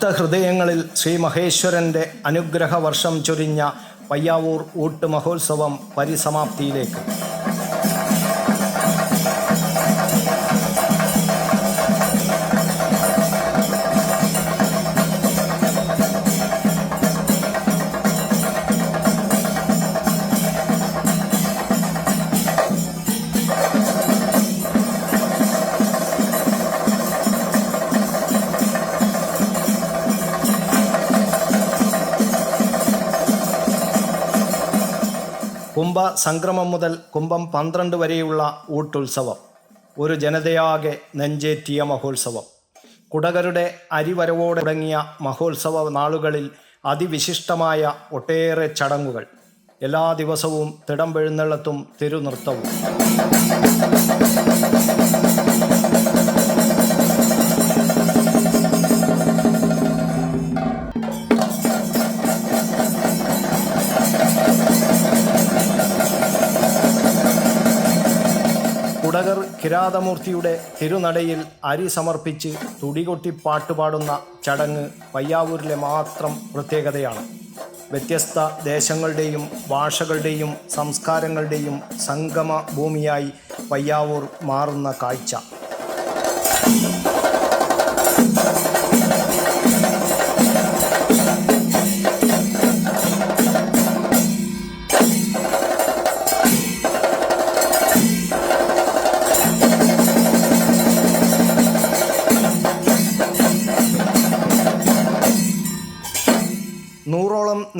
ഭക്തഹൃദയങ്ങളിൽ ശ്രീ മഹേശ്വരന്റെ അനുഗ്രഹ വർഷം ചൊരിഞ്ഞ പയ്യാവൂർ ഊട്ട് മഹോത്സവം പരിസമാപ്തിയിലേക്ക്. കുംഭ സംക്രമം മുതൽ കുംഭം പന്ത്രണ്ട് വരെയുള്ള ഊട്ടുത്സവം. ഒരു ജനതയാകെ നെഞ്ചേറ്റിയ മഹോത്സവം. കുടകരുടെ അരിവരവോടെ തുടങ്ങിയ മഹോത്സവ നാളുകളിൽ അതിവിശിഷ്ടമായ ഒട്ടേറെ ചടങ്ങുകൾ. എല്ലാ ദിവസവും തിടമ്പെഴുന്നള്ളത്തും തിരുനൃത്തവും. കുടകർ കിരാതമൂർത്തിയുടെ തിരുനടയിൽ അരി സമർപ്പിച്ച് തുടികൊട്ടി പാട്ടുപാടുന്ന ചടങ്ങ് പയ്യാവൂരിലെ മാത്രം പ്രത്യേകതയാണ്. വ്യത്യസ്ത ദേശങ്ങളുടെയും ഭാഷകളുടെയും സംസ്കാരങ്ങളുടെയും സംഗമ ഭൂമിയായി പയ്യാവൂർ മാറുന്ന കാഴ്ച.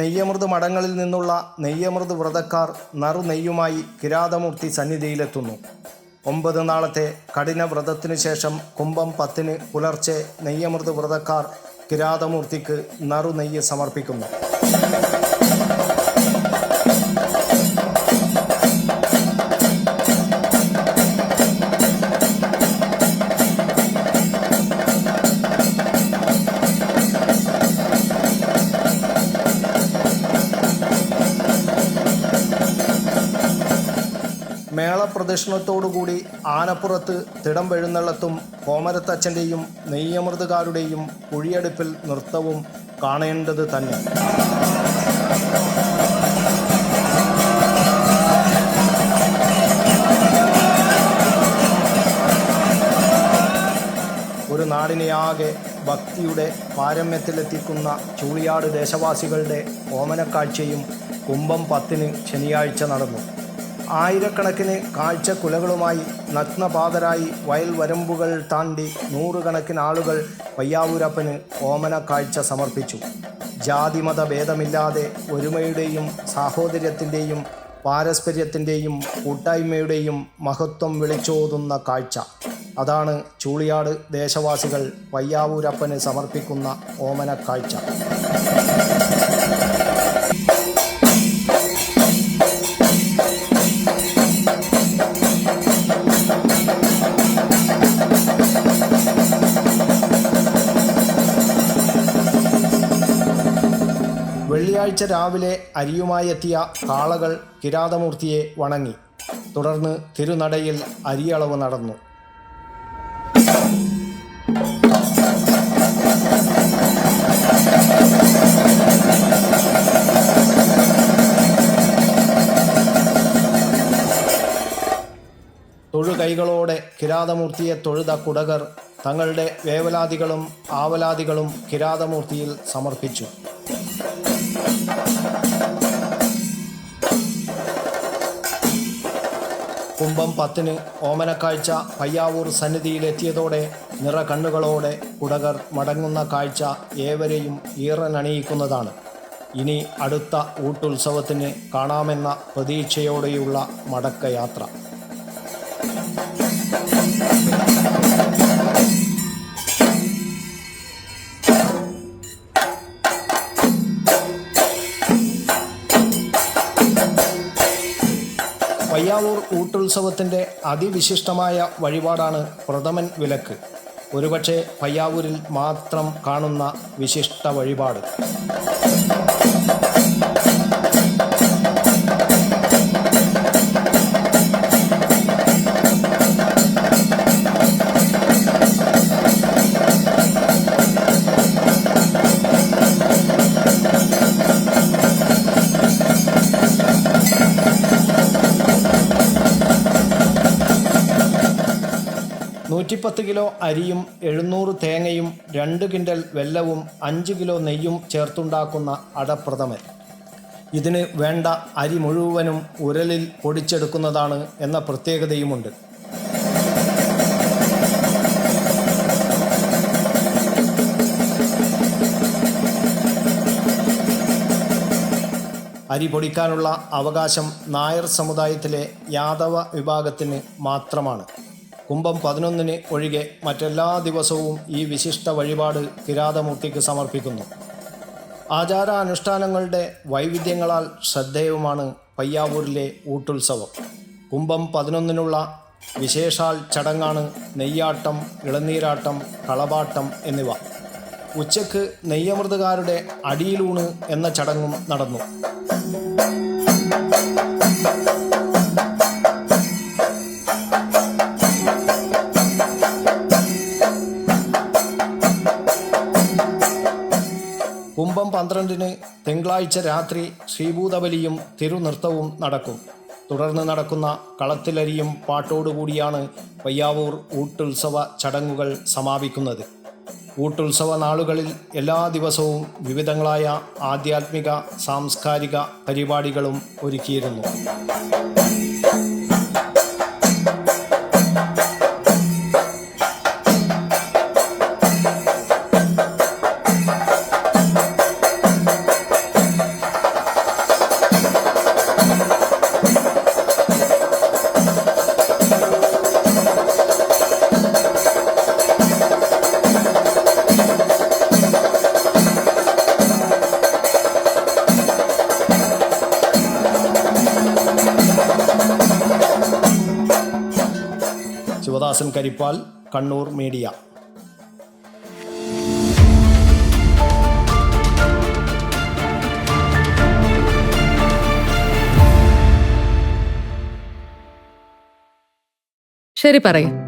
നെയ്യമൃത് മഠങ്ങളിൽ നിന്നുള്ള നെയ്യമൃത് വ്രതക്കാർ നറുനെയ്യുമായി കിരാതമൂർത്തി സന്നിധിയിലെത്തുന്നു. ഒമ്പത് നാളത്തെ കഠിന വ്രതത്തിനു ശേഷം കുംഭം പത്തിന് പുലർച്ചെ നെയ്യമൃത് വ്രതക്കാർ കിരാതമൂർത്തിക്ക് നറുനെയ്യ് സമർപ്പിക്കുന്നു. മേളപ്രദക്ഷിണത്തോടുകൂടി ആനപ്പുറത്ത് തിടം വെഴുന്നള്ളത്തും കോമരത്തച്ഛന്റെയും നെയ്യമൃതുകാരുടെയും കുഴിയടുപ്പിൽ നൃത്തവും കാണേണ്ടത് തന്നെ. ഒരു നാടിനെയാകെ ഭക്തിയുടെ പാരമ്യത്തിലെത്തിക്കുന്ന ചൂളിയാട് ദേശവാസികളുടെ ഓമനക്കാഴ്ചയും കുംഭം പത്തിന് ശനിയാഴ്ച നടന്നു. ആയിരക്കണക്കിന് കാഴ്ചക്കുലകളുമായി നഗ്നപാതരായി വയൽ വരമ്പുകൾ താണ്ടി നൂറുകണക്കിന് ആളുകൾ പയ്യാവൂരപ്പന് ഓമന കാഴ്ച സമർപ്പിച്ചു. ജാതിമത ഭേദമില്ലാതെ ഒരുമയുടെയും സാഹോദര്യത്തിന്റെയും പാരസ്പര്യത്തിന്റെയും കൂട്ടായ്മയുടെയും മഹത്വം വിളിച്ചോതുന്ന കാഴ്ച. അതാണ് ചൂളിയാട് ദേശവാസികൾ പയ്യാവൂരപ്പന് സമർപ്പിക്കുന്ന ഓമന കാഴ്ച. വെള്ളിയാഴ്ച രാവിലെ അരിയുമായി എത്തിയ കാളകൾ കിരാതമൂർത്തിയെ വണങ്ങി. തുടർന്ന് തിരുനടയിൽ അരിയളവ് നടന്നു. തൊഴുകൈകളോടെ കിരാതമൂർത്തിയെ തൊഴുത കുടകർ തങ്ങളുടെ വേവലാദികളും ആവലാദികളും കിരാതമൂർത്തിയിൽ സമർപ്പിച്ചു. കുംഭം പത്തിന് ഓമനക്കാഴ്ച പയ്യാവൂർ സന്നിധിയിലെത്തിയതോടെ നിറ കണ്ണുകളോടെ കുടകർ മടങ്ങുന്ന കാഴ്ച ഏവരെയും ഈറനണിയിക്കുന്നതാണ്. ഇനി അടുത്ത ഊട്ടുത്സവത്തിന് കാണാമെന്ന പ്രതീക്ഷയോടെയുള്ള മടക്കയാത്ര. പയ്യാവൂർ ഊട്ടുത്സവത്തിന്റെ അതിവിശിഷ്ടമായ വഴിപാടാണ് പ്രഥമൻ വിലക്ക്. ഒരുപക്ഷെ പയ്യാവൂരിൽ മാത്രം കാണുന്ന വിശിഷ്ട വഴിപാട്. നൂറ്റിപ്പത്ത് കിലോ അരിയും എഴുന്നൂറ് തേങ്ങയും രണ്ട് കിൻഡൽ വെല്ലവും അഞ്ച് കിലോ നെയ്യും ചേർത്തുണ്ടാക്കുന്ന അടപ്രഥമൻ. ഇതിന് വേണ്ട അരി മുഴുവനും ഉരലിൽ പൊടിച്ചെടുക്കുന്നതാണ് എന്ന പ്രത്യേകതയുമുണ്ട്. അരി പൊടിക്കാനുള്ള അവകാശം നായർ സമുദായത്തിലെ യാദവ വിഭാഗത്തിന് മാത്രമാണ്. കുംഭം പതിനൊന്നിന് ഒഴികെ മറ്റെല്ലാ ദിവസവും ഈ വിശിഷ്ട വഴിപാട് കിരാതമൂർത്തിക്ക് സമർപ്പിക്കുന്നു. ആചാരാനുഷ്ഠാനങ്ങളുടെ വൈവിധ്യങ്ങളാൽ ശ്രദ്ധേയവുമാണ് പയ്യാവൂരിലെ ഊട്ടുത്സവം. കുംഭം പതിനൊന്നിനുള്ള വിശേഷാൽ ചടങ്ങാണ് നെയ്യാട്ടം ഇളനീരാട്ടം കളപാട്ടം എന്നിവ. ഉച്ചയ്ക്ക് നെയ്യമൃതുകാരുടെ അടിയിലൂണ് എന്ന ചടങ്ങും നടന്നു. പന്ത്രണ്ടിന് തിങ്കളാഴ്ച രാത്രി ശ്രീഭൂതബലിയും തിരുനൃത്തവും നടക്കും. തുടർന്ന് നടക്കുന്ന കളത്തിലരിയും പാട്ടോടുകൂടിയാണ് പയ്യാവൂർ ഊട്ടുത്സവ ചടങ്ങുകൾ സമാപിക്കുന്നത്. ഊട്ടുത്സവ നാളുകളിൽ എല്ലാ ദിവസവും വിവിധങ്ങളായ ആധ്യാത്മിക സാംസ്കാരിക പരിപാടികളും ഒരുക്കിയിരുന്നു. ശിവദാസൻ കരിപ്പാൽ കണ്ണൂർ മീഡിയ. ശരി പറയും.